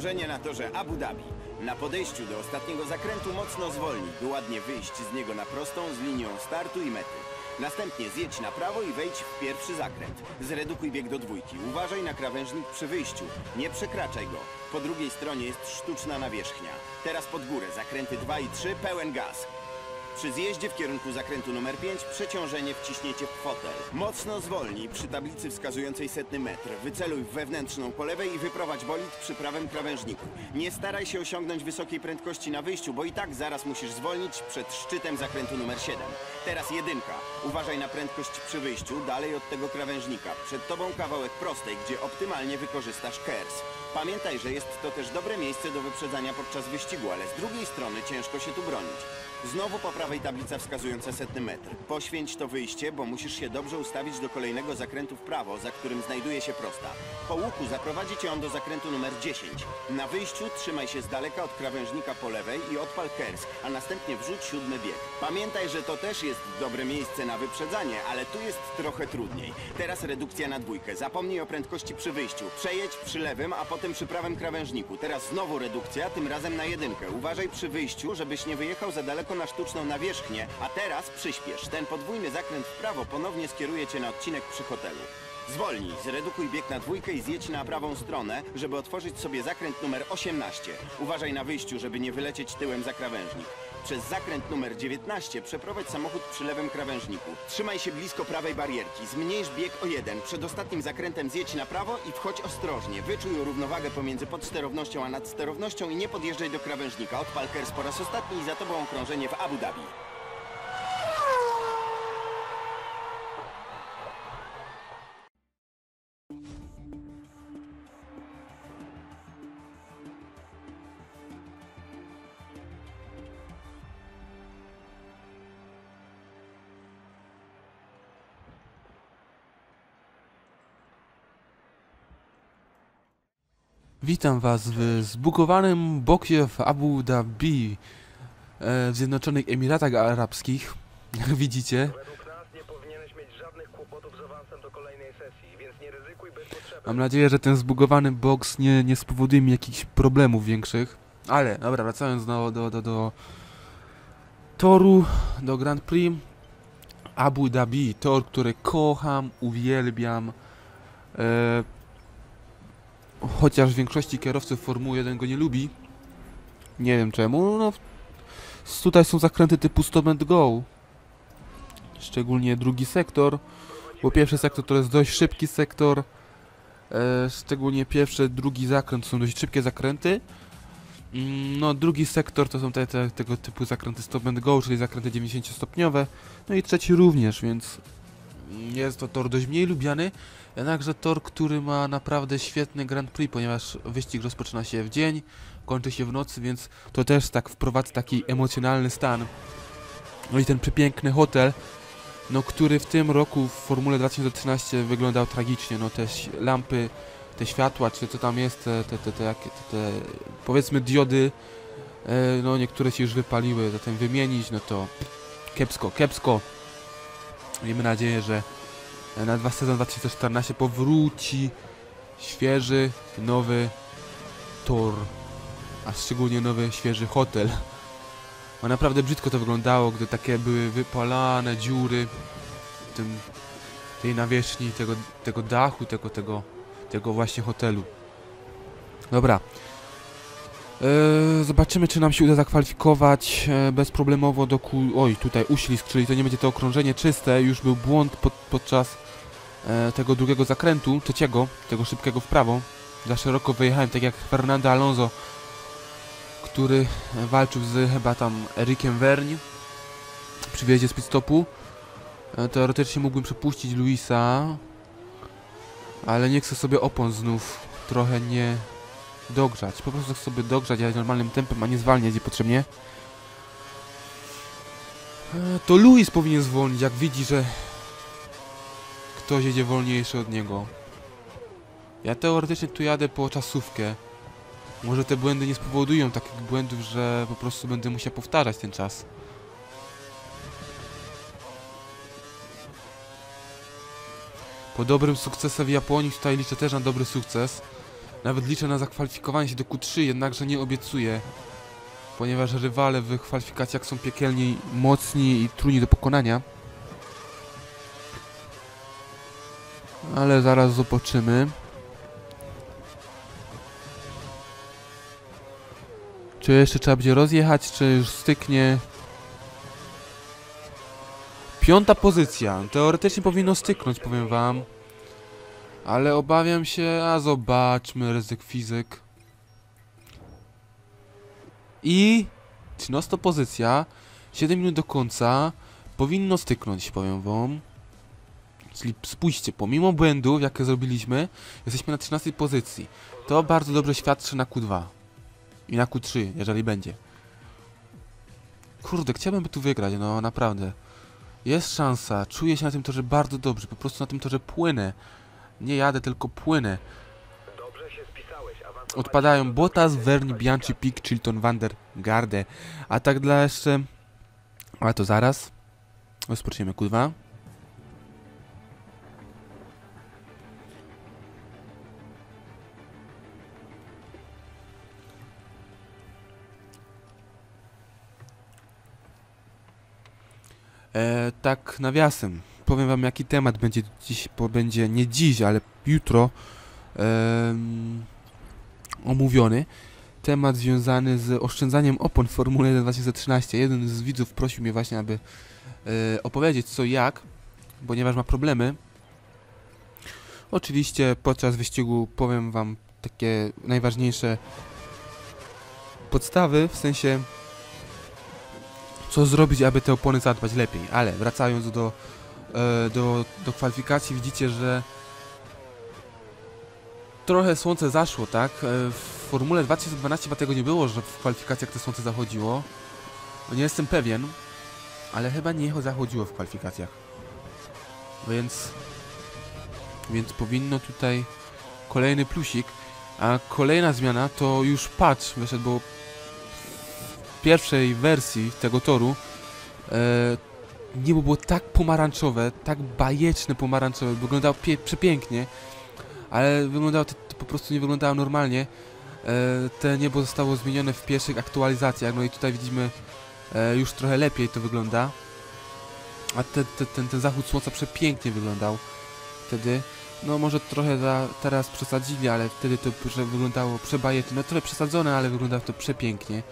Okrążenie na torze Abu Dhabi. Na podejściu do ostatniego zakrętu mocno zwolnij, by ładnie wyjść z niego na prostą z linią startu i mety. Następnie zjedź na prawo i wejdź w pierwszy zakręt. Zredukuj bieg do dwójki. Uważaj na krawężnik przy wyjściu. Nie przekraczaj go. Po drugiej stronie jest sztuczna nawierzchnia. Teraz pod górę, zakręty 2 i 3, pełen gaz. Przy zjeździe w kierunku zakrętu numer 5 przeciążenie wciśniecie w fotel. Mocno zwolnij przy tablicy wskazującej setny metr. Wyceluj w wewnętrzną po lewej i wyprowadź bolid przy prawym krawężniku. Nie staraj się osiągnąć wysokiej prędkości na wyjściu, bo i tak zaraz musisz zwolnić przed szczytem zakrętu numer 7. Teraz jedynka. Uważaj na prędkość przy wyjściu, dalej od tego krawężnika. Przed tobą kawałek prostej, gdzie optymalnie wykorzystasz KERS. Pamiętaj, że jest to też dobre miejsce do wyprzedzania podczas wyścigu, ale z drugiej strony ciężko się tu bronić. Znowu po prawej tablica wskazująca setny metr. Poświęć to wyjście, bo musisz się dobrze ustawić do kolejnego zakrętu w prawo, za którym znajduje się prosta. Po łuku zaprowadzi cię on do zakrętu numer 10. Na wyjściu trzymaj się z daleka od krawężnika po lewej i odpal kers, a następnie wrzuć siódmy bieg. Pamiętaj, że to też jest dobre miejsce na wyprzedzanie, ale tu jest trochę trudniej. Teraz redukcja na dwójkę. Zapomnij o prędkości przy wyjściu. Przejedź przy lewym, a potem przy prawym krawężniku. Teraz znowu redukcja, tym razem na jedynkę. Uważaj przy wyjściu, żebyś nie wyjechał za daleko na sztuczną nawierzchnię, a teraz przyspiesz. Ten podwójny zakręt w prawo ponownie skieruje cię na odcinek przy hotelu. Zwolnij, zredukuj bieg na dwójkę i zjedź na prawą stronę, żeby otworzyć sobie zakręt numer 18. Uważaj na wyjściu, żeby nie wylecieć tyłem za krawężnik. Przez zakręt numer 19 przeprowadź samochód przy lewym krawężniku. Trzymaj się blisko prawej barierki, zmniejsz bieg o jeden. Przed ostatnim zakrętem zjedź na prawo i wchodź ostrożnie. Wyczuj równowagę pomiędzy podsterownością a nadsterownością i nie podjeżdżaj do krawężnika. Odpal KERS po raz ostatni i za tobą okrążenie w Abu Dhabi. Witam Was w zbugowanym boksie w Abu Dhabi w Zjednoczonych Emiratach Arabskich. Jak widzicie, mam nadzieję, że ten zbugowany boks nie, nie spowoduje mi jakichś problemów większych. Ale, dobra, wracając do, do, do, do toru, do Grand Prix Abu Dhabi. Tor, który kocham, uwielbiam. E, chociaż w większości kierowców Formuły 1 go nie lubi. Nie wiem czemu. No, tutaj są zakręty typu stop and go. Szczególnie drugi sektor. Bo pierwszy sektor to jest dość szybki sektor. E, szczególnie pierwszy, drugi zakręt są dość szybkie zakręty. Mm, No, drugi sektor to są te, te, tego typu zakręty stop and go, czyli zakręty 90-stopniowe. No i trzeci również, więc jest to tor dość mniej lubiany. Jednakże tor, który ma naprawdę świetny Grand Prix, ponieważ wyścig rozpoczyna się w dzień, kończy się w nocy, więc to też tak wprowadza taki emocjonalny stan. No i ten przepiękny hotel, no który w tym roku w Formule 2013 wyglądał tragicznie, no te lampy, te światła, czy co tam jest, te, te, te, te, te powiedzmy diody, e, no niektóre się już wypaliły, zatem wymienić, no to kiepsko, kiepsko. Miejmy nadzieję, że na dwa sezon 2014 powróci świeży, nowy tor, a szczególnie nowy, świeży hotel. Bo naprawdę brzydko to wyglądało, gdy takie były wypalane dziury w tym, tej nawierzchni, tego, tego dachu, tego, tego, tego właśnie hotelu. Dobra. Eee, zobaczymy, czy nam się uda zakwalifikować e, bezproblemowo do ku... Oj, tutaj uślizg, czyli to nie będzie to okrążenie czyste. Już był błąd pod, podczas e, tego drugiego zakrętu, trzeciego, tego szybkiego w prawo. Za szeroko wyjechałem, tak jak Fernando Alonso, który walczył z chyba tam Erikiem Vergne przy wjeździe z pit stopu. E, teoretycznie mógłbym przepuścić Luisa, ale nie chcę sobie opon znów trochę nie dogrzać. Po prostu chcę sobie dogrzać jechać normalnym tempem, a nie zwalniać niepotrzebnie. E, To Luis powinien zwolnić, jak widzi, że ktoś jedzie wolniejszy od niego. Ja teoretycznie tu jadę po czasówkę. Może te błędy nie spowodują takich błędów, że po prostu będę musiał powtarzać ten czas. Po dobrym sukcesie w Japonii tutaj liczę też na dobry sukces. Nawet liczę na zakwalifikowanie się do Q3, jednakże nie obiecuję. Ponieważ rywale w kwalifikacjach są piekielni, mocni i trudni do pokonania. Ale zaraz zobaczymy. Czy jeszcze trzeba będzie rozjechać, czy już styknie? Piąta pozycja. Teoretycznie powinno styknąć, powiem wam. Ale obawiam się, a zobaczmy, ryzyk fizyk. I 13 pozycja, 7 minut do końca, powinno styknąć, powiem wam. Czyli spójrzcie, pomimo błędów, jakie zrobiliśmy, jesteśmy na 13 pozycji. To bardzo dobrze świadczy na Q2. I na Q3, jeżeli będzie. Kurde, chciałbym by tu wygrać, no naprawdę. Jest szansa, czuję się na tym torze bardzo dobrze, po prostu na tym torze płynę. Nie jadę, tylko płynę. Odpadają Bottas, Verne, Bianchi, Pick, Chilton, Van der Garde. A tak dla jeszcze... Ale to zaraz. Rozpoczniemy Q2. E, tak nawiasem, powiem wam jaki temat będzie dziś, bo będzie nie dziś, ale jutro em, omówiony. Temat związany z oszczędzaniem opon w Formule 1 2013. Jeden z widzów prosił mnie właśnie, aby e, opowiedzieć co jak, ponieważ ma problemy. Oczywiście podczas wyścigu powiem wam takie najważniejsze podstawy, w sensie co zrobić, aby te opony zadbać lepiej. Ale wracając do, e, do, do kwalifikacji, widzicie, że trochę słońce zaszło, tak? E, W Formule 2012 chyba tego nie było, że w kwalifikacjach to słońce zachodziło. No nie jestem pewien, ale chyba nie zachodziło w kwalifikacjach. Więc więc powinno tutaj kolejny plusik. A kolejna zmiana to już patch wyszedł, bo pierwszej wersji tego toru e, niebo było tak pomarańczowe, tak bajeczne pomarańczowe, wyglądało przepięknie, ale wyglądało to, to po prostu nie wyglądało normalnie. E, te niebo zostało zmienione w pierwszych aktualizacjach, no i tutaj widzimy e, już trochę lepiej to wygląda. A te, te, ten, ten zachód słońca przepięknie wyglądał wtedy. No może trochę za, teraz przesadzili, ale wtedy to wyglądało przebajecznie. No trochę przesadzone, ale wyglądało to przepięknie.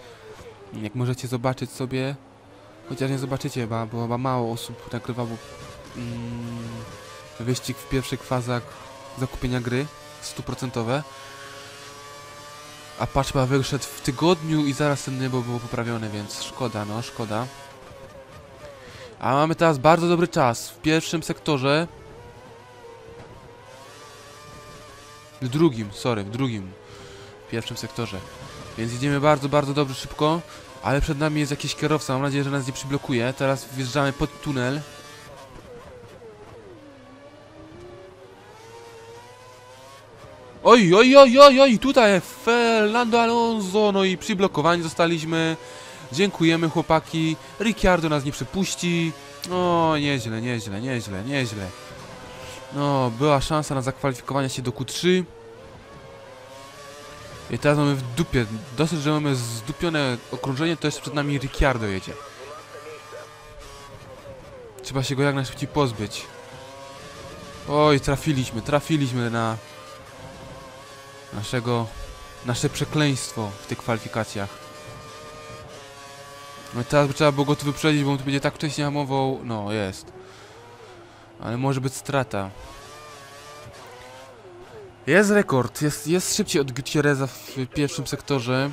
Jak możecie zobaczyć sobie, chociaż nie zobaczycie, bo, bo chyba mało osób nagrywało mm, wyścig w pierwszych fazach zakupienia gry, stuprocentowe. A patch chyba wyszedł w tygodniu i zaraz ten niebo było poprawione, więc szkoda, no szkoda. A mamy teraz bardzo dobry czas. W pierwszym sektorze W drugim, sorry, w drugim. W pierwszym sektorze. Więc idziemy bardzo, bardzo dobrze, szybko. Ale przed nami jest jakiś kierowca, mam nadzieję, że nas nie przyblokuje. Teraz wjeżdżamy pod tunel. Oj, oj, oj, oj, oj, tutaj Fernando Alonso, no i przyblokowani zostaliśmy. Dziękujemy chłopaki. Ricciardo nas nie przepuści. O, nieźle, nieźle, nieźle, nieźle. No, była szansa na zakwalifikowanie się do Q3. I teraz mamy w dupie. Dosyć, że mamy zdupione okrążenie, to jeszcze przed nami Ricciardo jedzie. Trzeba się go jak najszybciej pozbyć. Oj, trafiliśmy, trafiliśmy na naszego, nasze przekleństwo w tych kwalifikacjach. No teraz by trzeba było go tu wyprzedzić, bo on tu będzie tak wcześnie hamował. No, jest. Ale może być strata. Jest rekord, jest, jest szybciej od Gutierreza w pierwszym sektorze.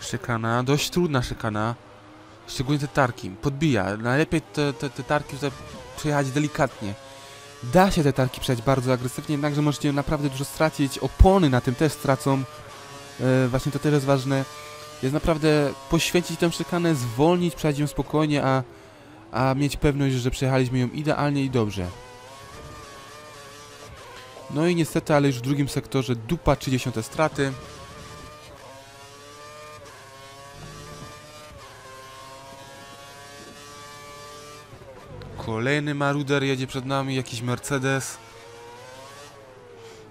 Szykana, dość trudna szykana. Szczególnie te tarki. Podbija. Najlepiej te, te, te tarki tutaj przejechać delikatnie. Da się te tarki przejechać bardzo agresywnie, jednakże możecie naprawdę dużo stracić. Opony na tym też stracą. E, właśnie to też jest ważne. Jest naprawdę poświęcić tę szykanę, zwolnić, przejechać ją spokojnie, a, a mieć pewność, że przejechaliśmy ją idealnie i dobrze. No i niestety, ale już w drugim sektorze dupa 30 straty. Kolejny maruder jedzie przed nami, jakiś Mercedes.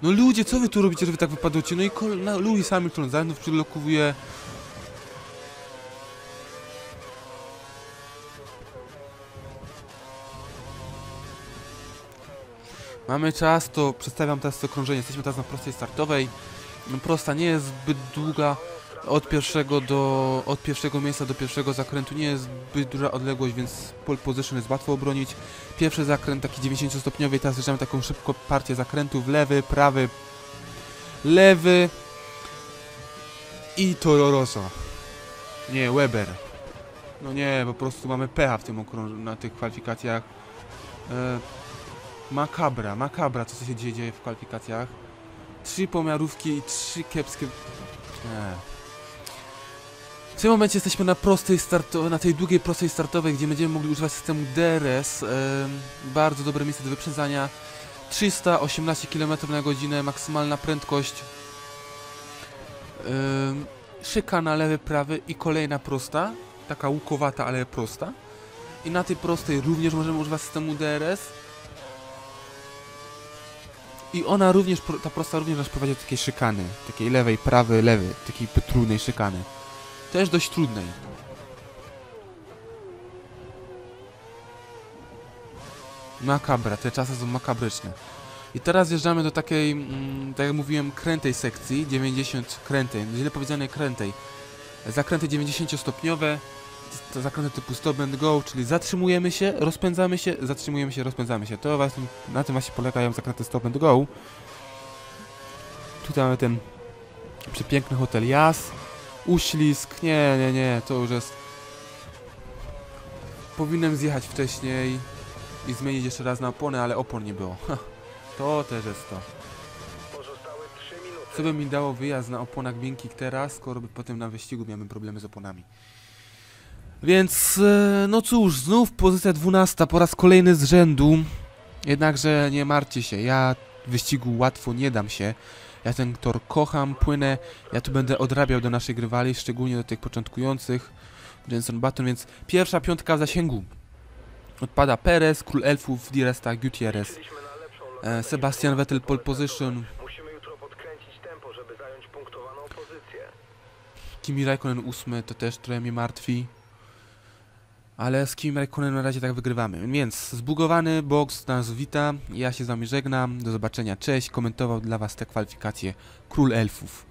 No ludzie, co wy tu robicie, że wy tak wypadacie? No i no, Lewis Hamilton znów przylokowuje. Mamy czas, to przedstawiam teraz to krążenie. Jesteśmy teraz na prostej startowej. No, prosta nie jest zbyt długa. Od pierwszego do od pierwszego miejsca do pierwszego zakrętu nie jest zbyt duża odległość, więc pole position jest łatwo obronić. Pierwszy zakręt taki 90 stopniowy, teraz zaczynamy taką szybką partię zakrętów, lewy, prawy, lewy i Toro Rosso. Nie, Weber. No nie, po prostu mamy pecha w tym okrąż- na tych kwalifikacjach. E, makabra, makabra, co się dzieje w kwalifikacjach. Trzy pomiarówki i trzy kiepskie... Nie. W tym momencie jesteśmy na prostej startowej, na tej długiej prostej startowej, gdzie będziemy mogli używać systemu DRS. bardzo dobre miejsce do wyprzedzania. 318 km na godzinę, maksymalna prędkość. Ym, szykana lewy, prawy i kolejna prosta. Taka łukowata, ale prosta. I na tej prostej również możemy używać systemu DRS. I ona również, ta prosta również nas prowadzi do takiej szykany. Takiej lewej, prawej, lewej. Takiej trudnej szykany. Też dość trudnej. Makabra, te czasy są makabryczne. I teraz wjeżdżamy do takiej, mm, tak jak mówiłem, krętej sekcji, 90 krętej, no źle powiedziane krętej. Zakręty 90-stopniowe, to zakręty typu stop and go, czyli zatrzymujemy się, rozpędzamy się, zatrzymujemy się, rozpędzamy się. To właśnie, na tym właśnie polegają zakręty stop and go. Tutaj mamy ten przepiękny hotel Jas, uślizg, nie, nie, nie, to już jest... Powinienem zjechać wcześniej i zmienić jeszcze raz na opony, ale opon nie było. To też jest to. Pozostałe 3 minuty. Co by mi dało wyjazd na oponach miękkich teraz, skoro by potem na wyścigu miałem problemy z oponami. Więc, e, no cóż, znów pozycja 12 po raz kolejny z rzędu. Jednakże nie martwcie się, ja wyścigu łatwo nie dam się. Ja ten tor kocham, płynę, ja tu będę odrabiał do naszych rywali, szczególnie do tych początkujących. Jenson Button, więc pierwsza piątka w zasięgu. Odpada Perez, Król Elfów, Di Resta, Gutierrez, e. Sebastian Vettel pole position. Kimi Raikkonen ósmy to też trochę mnie martwi. Ale z Kimi Raikkonenem na razie tak wygrywamy. Więc zbugowany box nas wita. Ja się z wami żegnam. Do zobaczenia. Cześć. Komentował dla was te kwalifikacje Król Elfów.